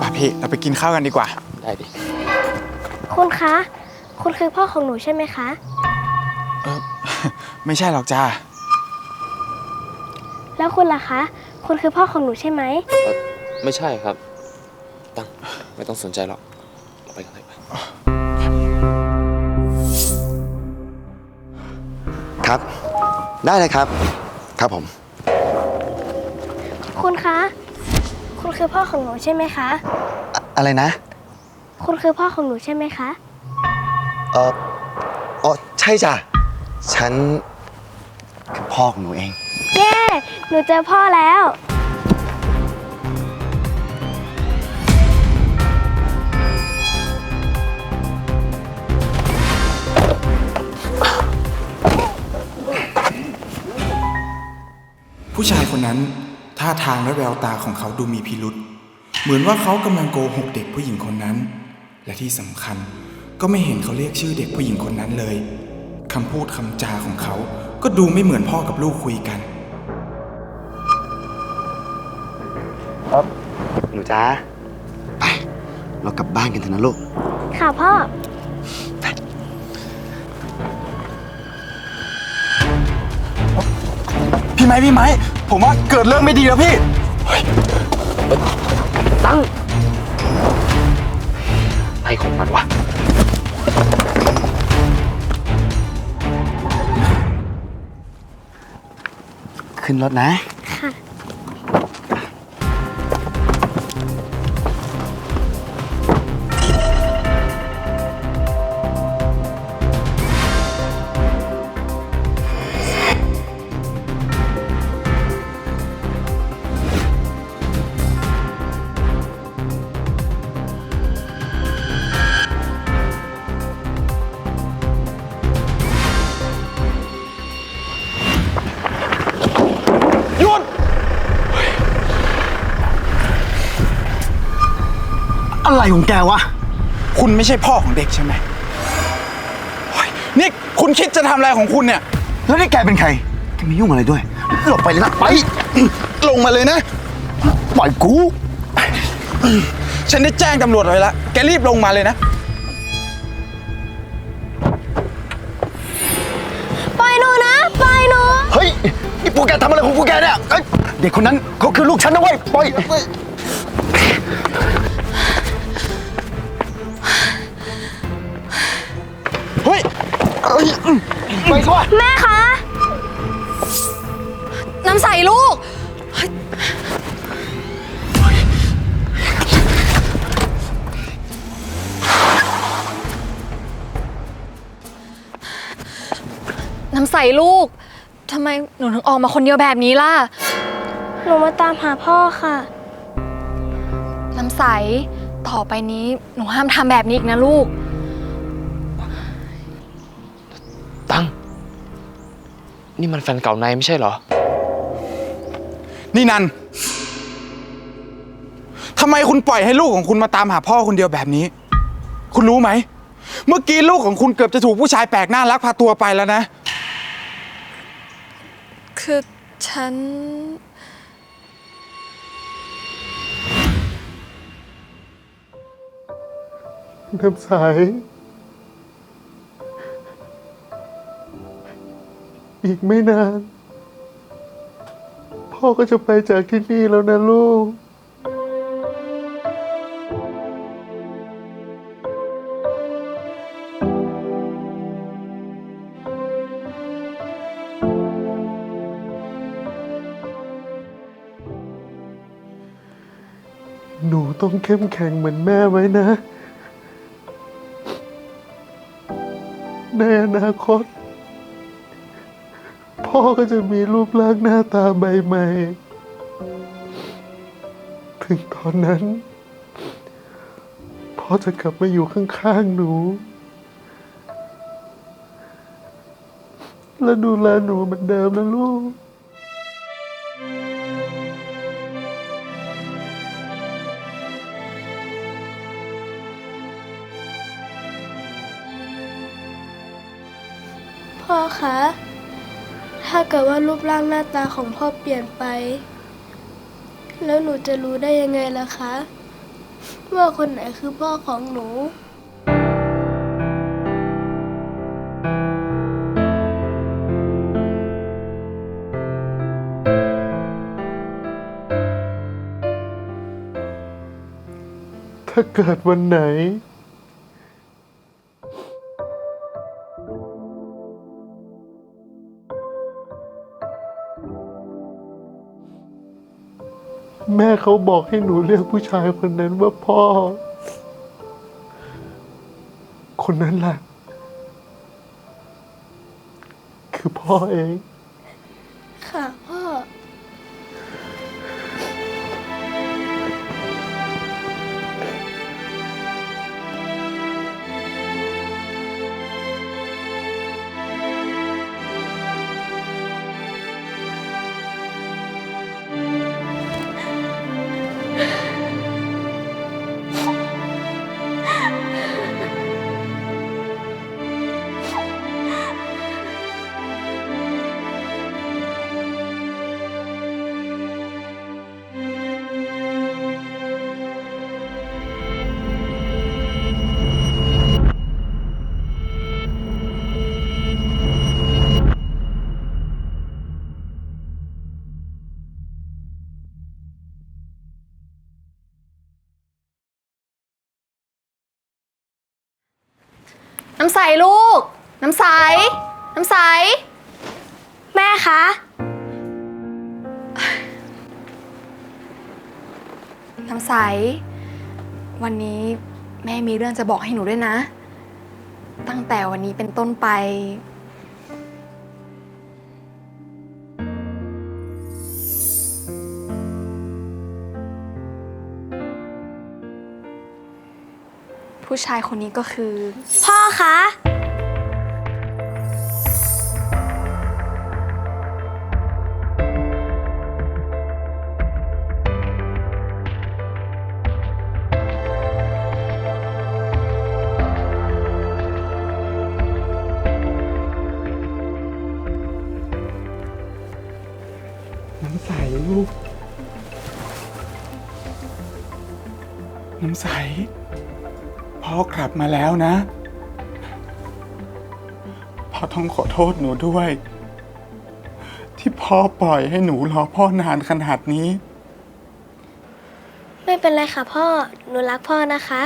ป่ะพี่เราไปกินข้าวกันดีกว่า ได้ดิ คุณคะ คุณคือพ่อของหนูใช่ไหมคะ เออ ไม่ใช่หรอกจ้า แล้วคุณล่ะคะ คุณคือพ่อของหนูใช่ไหม ไม่ใช่ครับ ตั้ง ไม่ต้องสนใจหรอกเราไปกันเลยไปครับ ได้เลยครับ ครับผม คุณคะ คุณคือพ่อของหนูใช่ไหมคะ อะอะไรนะ คุณคือพ่อของหนูใช่ไหมคะ เอออ๋อใช่จ้ะ ฉันคือพ่อของหนูเอง เย้ หนูเจอพ่อแล้ว ผู้ชายคนนั้น ท่าทางและแววตาของเขาดูมีพิรุษ เหมือนว่าเขากำลังโกหกเด็กผู้หญิงคนนั้น และที่สำคัญก็ไม่เห็นเขาเรียกชื่อเด็กผู้หญิงคนนั้นเลยคำพูดคำจาของเขาก็ดูไม่เหมือนพ่อกับลูกคุยกันหนูจ้าไป เรากลับบ้านกันเถอะนะลูก ค่ะพ่อ พี่ไม้พี่ไม้ผมว่าเกิดเรื่องไม่ดีแล้วพี่ตั้งอะไรของมันวะ ขึ้นรถนะ อะไรของแกวะ คุณไม่ใช่พ่อของเด็กใช่ไหมเฮ้ยนี่คุณคิดจะทำอะไรของคุณเนี่ย แล้วนี่แกเป็นใครแกไม่ยุ่งอะไรด้วย หลบไปเลยนะไป ลงมาเลยนะ ปล่อยกู ฉันได้แจ้งตำรวจไว้แล้วแกรีบลงมาเลยนะ ปล่อยหนูนะ ปล่อยหนู เฮ้ยนี่พวกแกทำอะไรของพวกแกเนี่ยเอ้ยเด็กคนนั้นเขาคือลูกฉันนะเว้ยปล่อย เฮ้ยไปสิวะแม่คะ น้ำใสลูก น้ำใสลูก ทำไมหนูถึงออกมาคนเดียวแบบนี้ล่ะ หนูมาตามหาพ่อค่ะ น้ำใส ต่อไปนี้หนูห้ามทำแบบนี้อีกนะลูก นี่มันแฟนเก่านายไม่ใช่เหรอ นี่นันทำไมคุณปล่อยให้ลูกของคุณมาตามหาพ่อคนเดียวแบบนี้ คุณรู้ไหม เมื่อกี้ลูกของคุณเกือบจะถูกผู้ชายแปลกหน้าลักพาตัวไปแล้วนะ คือฉัน น้ำใส อีกไม่นาน พ่อก็จะไปจากที่นี่แล้วนะลูก หนูต้องเข้มแข็งเหมือนแม่ไว้นะ ในอนาคต พ่อก็จะมีรูปร่างหน้าตาใบใหม่ ถึงตอนนั้น พ่อจะกลับมาอยู่ข้างๆหนู และดูแลหนูเหมือนเดิมนะลูกพ่อคะ ถ้าเกิดว่ารูปร่างหน้าตาของพ่อเปลี่ยนไป แล้วหนูจะรู้ได้ยังไงล่ะคะ ว่าคนไหนคือพ่อของหนูถ้าเกิดวันไหน แม่เขาบอกให้หนูเรียกผู้ชายคนนั้นว่าพ่อ คนนั้นแหละคือพ่อเอง น้ำใสลูก น้ำใส น้ำใส แม่คะ น้ำใส วันนี้แม่มีเรื่องจะบอกให้หนูด้วยนะ ตั้งแต่วันนี้เป็นต้นไป ผู้ชายคนนี้ก็คือ พ่อคะ น้ำใสลูก น้ำใส พ่อกลับมาแล้วนะ พ่อต้องขอโทษหนูด้วย ที่พ่อปล่อยให้หนูรอพ่อนานขนาดนี้ ไม่เป็นไรค่ะพ่อ หนูรักพ่อนะคะ